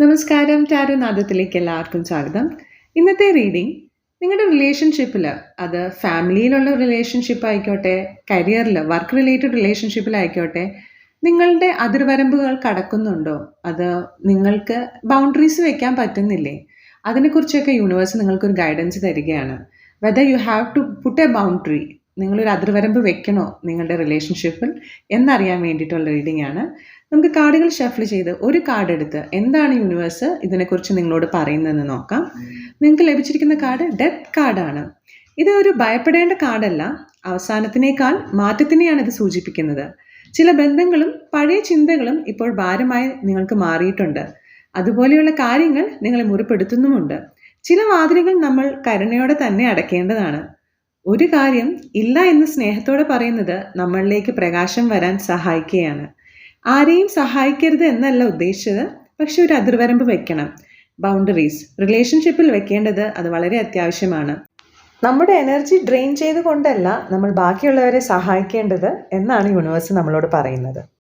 നമസ്കാരം ടാരോ നാദത്തിലേക്ക് എല്ലാവർക്കും സ്വാഗതം. ഇന്നത്തെ റീഡിംഗ് നിങ്ങളുടെ റിലേഷൻഷിപ്പിൽ അത് ഫാമിലിയിലുള്ള റിലേഷൻഷിപ്പ് ആയിക്കോട്ടെ കരിയറിൽ വർക്ക് റിലേറ്റഡ് റിലേഷൻഷിപ്പിലായിക്കോട്ടെ നിങ്ങളുടെ അതിർവരമ്പുകൾ കടക്കുന്നുണ്ടോ? അത് നിങ്ങൾക്ക് ബൗണ്ടറീസ് വെക്കാൻ പറ്റുന്നില്ലേ? അതിനെക്കുറിച്ചൊക്കെ യൂണിവേഴ്സ് നിങ്ങൾക്കൊരു ഗൈഡൻസ് തരികയാണ്. Whether you have to put a boundary നിങ്ങളൊരു അതിർവരമ്പ് വെക്കണോ നിങ്ങളുടെ റിലേഷൻഷിപ്പിൽ എന്നറിയാൻ വേണ്ടിയിട്ടുള്ള റീഡിംഗ് ആണ്. നമുക്ക് കാർഡുകൾ ഷഫിൾ ചെയ്ത് ഒരു കാർഡ് എടുത്ത് എന്താണ് യൂണിവേഴ്സ് ഇതിനെക്കുറിച്ച് നിങ്ങളോട് പറയുന്നതെന്ന് നോക്കാം. നിങ്ങൾക്ക് ലഭിച്ചിരിക്കുന്ന കാർഡ് ഡെത്ത് കാർഡാണ് ഇത് ഒരു ഭയപ്പെടേണ്ട കാർഡല്ല അവസാനത്തിനേക്കാൾ മാറ്റത്തിനെയാണ് ഇത് സൂചിപ്പിക്കുന്നത്. ചില ബന്ധങ്ങളും പഴയ ചിന്തകളും ഇപ്പോൾ ഭാരമായി നിങ്ങൾക്ക് മാറിയിട്ടുണ്ട്. അതുപോലെയുള്ള കാര്യങ്ങൾ നിങ്ങളെ മുറിപ്പെടുത്തുന്നുമുണ്ട്. ചില വാതിലുകൾ നമ്മൾ കരുണയോടെ തന്നെ അടയ്ക്കേണ്ടതാണ്. ഒരു കാര്യം ഇല്ല എന്ന് സ്നേഹത്തോടെ പറയുന്നത് നമ്മളിലേക്ക് പ്രകാശം വരാൻ സഹായിക്കുകയാണ്. ആരെയും സഹായിക്കരുത് എന്നല്ല ഉദ്ദേശിച്ചത് പക്ഷെ ഒരു അതിർവരമ്പ് വെക്കണം. ബൗണ്ടറീസ് റിലേഷൻഷിപ്പിൽ വെക്കേണ്ടത് അത് വളരെ അത്യാവശ്യമാണ്. നമ്മുടെ എനർജി ഡ്രെയിൻ ചെയ്തുകൊണ്ടല്ല നമ്മൾ ബാക്കിയുള്ളവരെ സഹായിക്കേണ്ടത് എന്നാണ് യൂണിവേഴ്സ് നമ്മളോട് പറയുന്നത്.